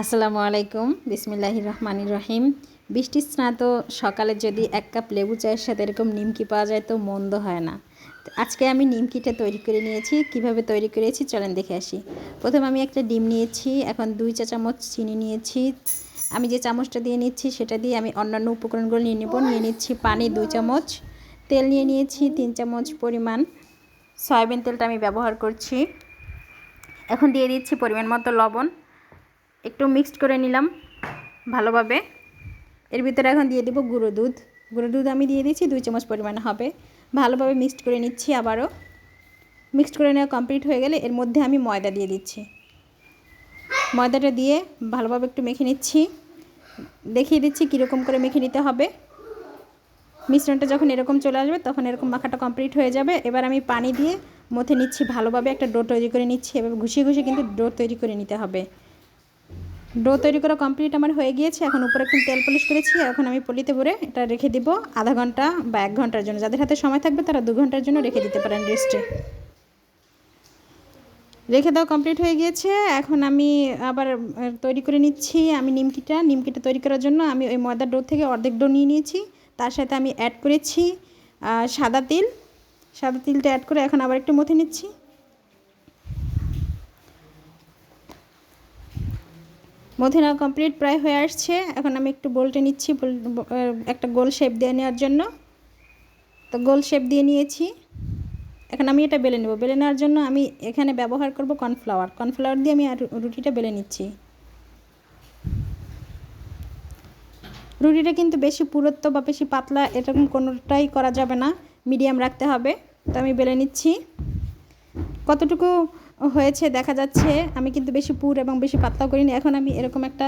আসসালামু আলাইকুম। বিসমিল্লাহ রহমান রহিম। বৃষ্টির স্নাত সকালে যদি এক কাপ লেবু চায়ের সাথে এরকম নিমকি পাওয়া যায় তো মন্দ হয় না। আজকে আমি নিমকিটা তৈরি করে নিয়েছি। কীভাবে তৈরি করেছি চলেন দেখে আসি। প্রথমে আমি একটা ডিম নিয়েছি, এখন দুই চা চামচ চিনি নিয়েছি। আমি যে চামচটা দিয়ে নিচ্ছি সেটা দিয়ে আমি অন্যান্য উপকরণগুলো নিয়ে নেব। নিয়ে নিচ্ছি পানি দুই চামচ, তেল নিয়ে নিয়েছি তিন চামচ পরিমাণ। সয়াবিন তেলটা আমি ব্যবহার করছি। এখন দিয়ে দিচ্ছি পরিমাণ মতো লবণ। একটু মিক্সড করে নিলাম ভালোভাবে। এর ভিতরে এখন দিয়ে দেবো গুঁড়ো দুধ। গুঁড়ো দুধ আমি দিয়ে দিচ্ছি দুই চামচ পরিমাণ হবে। ভালোভাবে মিক্সড করে নিচ্ছি আবারও। মিক্সড করে নেওয়া কমপ্লিট হয়ে গেলে এর মধ্যে আমি ময়দা দিয়ে দিচ্ছি। ময়দাটা দিয়ে ভালোভাবে একটু মেখে নিচ্ছি। দেখিয়ে দিচ্ছি কীরকম করে মেখে নিতে হবে। মিশ্রণটা যখন এরকম চলে আসবে তখন এরকম মাখাটা কমপ্লিট হয়ে যাবে। এবার আমি পানি দিয়ে মথে নিচ্ছি ভালোভাবে। একটা ডো তৈরি করে নিচ্ছি। এবার ঘুষিয়ে ঘুষিয়ে কিন্তু ডো তৈরি করে নিতে হবে। ডো তৈরি করা কমপ্লিট আমার হয়ে গিয়েছে। এখন উপরে একটু তেল পলিশ করেছি। এখন আমি পলিতে ভরে এটা রেখে দিব। আধা ঘণ্টা বা এক ঘণ্টার জন্য। যাদের হাতে সময় থাকবে তারা দু ঘণ্টার জন্য রেখে দিতে পারেন রেস্টে রেখে দাও কমপ্লিট হয়ে গিয়েছে। এখন আমি আবার তৈরি করে নিচ্ছি আমি নিমকিটা। নিমকিটা তৈরি করার জন্য আমি ওই ময়দার ডো থেকে অর্ধেক ডো নিয়ে নিয়েছি। তার সাথে আমি অ্যাড করেছি সাদা তিল। সাদা তিলটা অ্যাড করে এখন আবার একটু মথে নিচ্ছি। মথিনা কমপ্লিট প্রায় হয়ে আসছে। এখন আমি একটু বোল্টে নিচ্ছি একটা গোল শেপ দিয়ে নেওয়ার জন্য। তো গোল শেপ দিয়ে নিয়েছি। এখন আমি এটা বেলে নেব। বেলে নেওয়ার জন্য আমি এখানে ব্যবহার করব কর্নফ্লাওয়ার কর্নফ্লাওয়ার দিয়ে আমি রুটিটা বেলে নিচ্ছি। রুটিটা কিন্তু বেশি পুরুত্ব বা বেশি পাতলা এরকম কোনোটাই করা যাবে না। মিডিয়াম রাখতে হবে। তো আমি বেলে নিচ্ছি। কতটুকু হয়েছে, দেখা যাচ্ছে। আমি কিন্তু বেশি পুর এবং বেশি পাতলাও করিনি। এখন আমি এরকম একটা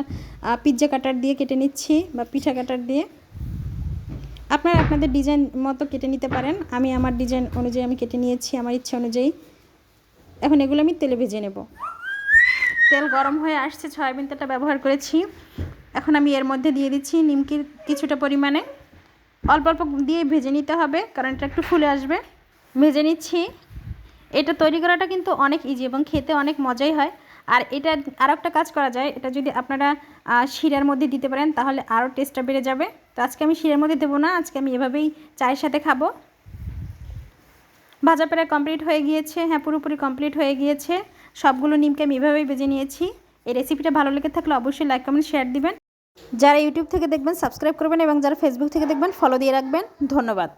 পিৎজা কাটার দিয়ে কেটে নিচ্ছি বা পিঠা কাটার দিয়ে। আপনারা আপনাদের ডিজাইন মতো কেটে নিতে পারেন। আমি আমার ডিজাইন অনুযায়ী আমি কেটে নিয়েছি, আমার ইচ্ছা অনুযায়ী। এখন এগুলো আমি তেলে ভেজে নেব। তেল গরম হয়ে আসছে সয়াবিন তেলটা ব্যবহার করেছি। এখন আমি এর মধ্যে দিয়ে দিচ্ছি নিমকির কিছুটা পরিমাণে। অল্প অল্প দিয়ে ভেজে নিতে হবে, কারণ এটা একটু ফুলে আসবে। ভেজে নিচ্ছি। এটা তৈরি করাটা কিন্তু অনেক ইজি এবং খেতে অনেক মজাই হয়। আর এটা আরও একটা কাজ করা যায়, এটা যদি আপনারা শিরার মধ্যে দিতে পারেন তাহলে আরও টেস্টটা বেড়ে যাবে। তো আজকে আমি শিরার মধ্যে দেবো না, আজকে আমি এভাবেই চায়ের সাথে খাব। ভাজা প্রায় কমপ্লিট হয়ে গিয়েছে হ্যাঁ পুরোপুরি কমপ্লিট হয়ে গিয়েছে। সবগুলো নিমকে আমি এভাবেই বেজে নিয়েছি। এই রেসিপিটা ভালো লেগে থাকলে অবশ্যই লাইক কমেন্ট শেয়ার দিবেন। যারা ইউটিউব থেকে দেখবেন সাবস্ক্রাইব করবেন এবং যারা ফেসবুক থেকে দেখবেন ফলো দিয়ে রাখবেন। ধন্যবাদ।